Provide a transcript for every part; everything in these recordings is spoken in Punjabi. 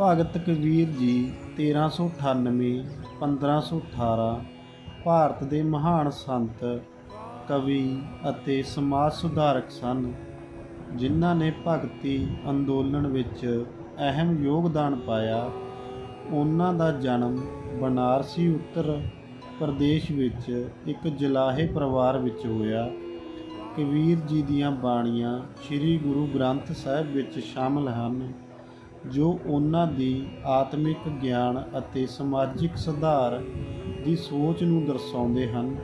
ਭਗਤ ਕਬੀਰ ਜੀ 1398 1518 ਭਾਰਤ ਦੇ ਮਹਾਨ ਸੰਤ, ਕਵੀ ਅਤੇ ਸਮਾਜ ਸੁਧਾਰਕ ਸਨ, ਜਿਨ੍ਹਾਂ ਨੇ ਭਗਤੀ ਅੰਦੋਲਨ ਵਿੱਚ ਅਹਿਮ ਯੋਗਦਾਨ ਪਾਇਆ। ਉਹਨਾਂ ਦਾ ਜਨਮ ਬਨਾਰਸੀ, ਉੱਤਰ ਪ੍ਰਦੇਸ਼ ਵਿੱਚ ਇੱਕ ਜਲਾਹੇ ਪਰਿਵਾਰ ਵਿੱਚ ਹੋਇਆ। ਕਬੀਰ ਜੀ ਦੀਆਂ ਬਾਣੀਆਂ ਸ੍ਰੀ ਗੁਰੂ ਗ੍ਰੰਥ ਸਾਹਿਬ ਵਿੱਚ ਸ਼ਾਮਲ ਹਨ। ਜੋ ਉਹਨਾਂ ਦੀ ਆਤਮਿਕ ਗਿਆਨ ਅਤੇ ਸਮਾਜਿਕ ਸੁਧਾਰ ਦੀ ਸੋਚ ਨੂੰ ਦਰਸਾਉਂਦੇ ਹਨ।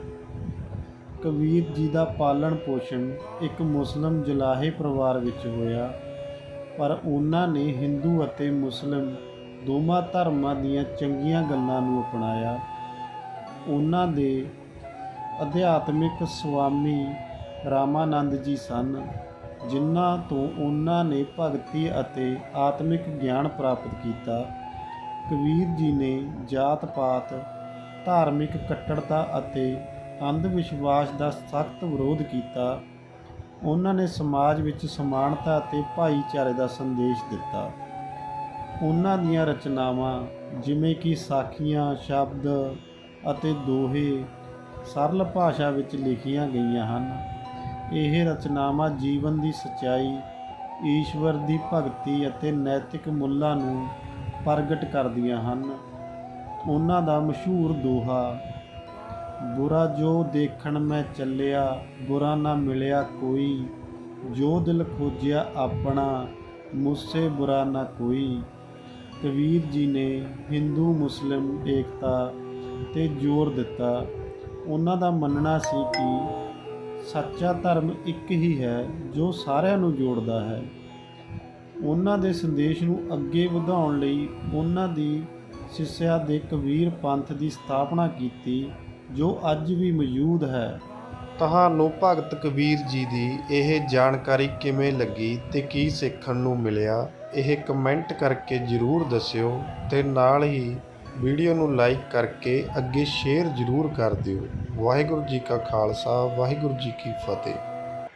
ਕਬੀਰ ਜੀ ਦਾ ਪਾਲਣ ਪੋਸ਼ਣ ਇੱਕ ਮੁਸਲਮ ਜਲਾਹੇ ਪਰਿਵਾਰ ਵਿੱਚ ਹੋਇਆ, ਪਰ ਉਹਨਾਂ ਨੇ ਹਿੰਦੂ ਅਤੇ ਮੁਸਲਿਮ ਦੋਵਾਂ ਧਰਮਾਂ ਦੀਆਂ ਚੰਗੀਆਂ ਗੱਲਾਂ ਨੂੰ ਅਪਣਾਇਆ। ਉਹਨਾਂ ਦੇ ਅਧਿਆਤਮਿਕ ਸੁਆਮੀ ਰਾਮਾਨੰਦ ਜੀ ਸਨ। ਜਿਨ੍ਹਾਂ ਤੋਂ ਉਹਨਾਂ ਨੇ ਭਗਤੀ ਅਤੇ ਆਤਮਿਕ ਗਿਆਨ ਪ੍ਰਾਪਤ ਕੀਤਾ। ਕਬੀਰ ਜੀ ਨੇ ਜਾਤ ਪਾਤ, ਧਾਰਮਿਕ ਕੱਟੜਤਾ ਅਤੇ ਅੰਧ ਵਿਸ਼ਵਾਸ ਦਾ ਸਖਤ ਵਿਰੋਧ ਕੀਤਾ। ਉਹਨਾਂ ਨੇ ਸਮਾਜ ਵਿੱਚ ਸਮਾਨਤਾ ਅਤੇ ਭਾਈਚਾਰੇ ਦਾ ਸੰਦੇਸ਼ ਦਿੱਤਾ। ਉਹਨਾਂ ਦੀਆਂ ਰਚਨਾਵਾਂ ਜਿਵੇਂ ਕਿ ਸਾਖੀਆਂ, ਸ਼ਬਦ ਅਤੇ ਦੋਹੇ ਸਰਲ ਭਾਸ਼ਾ ਵਿੱਚ ਲਿਖੀਆਂ ਗਈਆਂ ਹਨ। ਇਹ ਰਚਨਾਵਾਂ ਜੀਵਨ ਦੀ ਸੱਚਾਈ, ਈਸ਼ਵਰ ਦੀ ਭਗਤੀ ਅਤੇ ਨੈਤਿਕ ਮੁੱਲਾਂ ਨੂੰ ਪ੍ਰਗਟ ਕਰਦੀਆਂ ਹਨ। ਉਹਨਾਂ ਦਾ ਮਸ਼ਹੂਰ ਦੋਹਾ, ਬੁਰਾ ਜੋ ਦੇਖਣ ਮੈਂ ਚੱਲਿਆ, ਬੁਰਾ ਨਾ ਮਿਲਿਆ ਕੋਈ। ਜੋ ਦਿਲ ਖੋਜਿਆ ਆਪਣਾ ਮੁਝਸੇ ਬੁਰਾ ਨਾ ਕੋਈ। ਕਬੀਰ ਜੀ ਨੇ ਹਿੰਦੂ ਮੁਸਲਿਮ ਏਕਤਾ ਤੇ ਜ਼ੋਰ ਦਿੱਤਾ। ਉਹਨਾਂ ਦਾ ਮੰਨਣਾ ਸੀ ਕਿ ਸੱਚਾ ਧਰਮ ਇੱਕ ਹੀ ਹੈ ਜੋ ਸਾਰਿਆਂ ਨੂੰ ਜੋੜਦਾ ਹੈ। ਉਹਨਾਂ ਦੇ ਸੰਦੇਸ਼ ਨੂੰ ਅੱਗੇ ਵਧਾਉਣ ਲਈ ਉਹਨਾਂ ਦੀ ਸਿੱਸਿਆ ਦੇ ਕਬੀਰ ਪੰਥ ਦੀ ਸਥਾਪਨਾ ਕੀਤੀ, ਜੋ ਅੱਜ ਵੀ ਮੌਜੂਦ ਹੈ। ਤੁਹਾਨੂੰ ਭਗਤ ਕਬੀਰ ਜੀ ਦੀ ਇਹ ਜਾਣਕਾਰੀ ਕਿਵੇਂ ਲੱਗੀ ਤੇ ਕੀ ਸਿੱਖਣ ਨੂੰ ਮਿਲਿਆ, ਇਹ ਕਮੈਂਟ ਕਰਕੇ ਜਰੂਰ ਦੱਸਿਓ ਤੇ ਨਾਲ ਹੀ ਵੀਡੀਓ ਨੂੰ ਲਾਈਕ ਕਰਕੇ ਅੱਗੇ ਸ਼ੇਅਰ ਜਰੂਰ ਕਰ ਦਿਓ। ਵਾਹਿਗੁਰੂ ਜੀ ਕਾ ਖਾਲਸਾ, ਵਾਹਿਗੁਰੂ ਜੀ ਕੀ ਫਤਿਹ।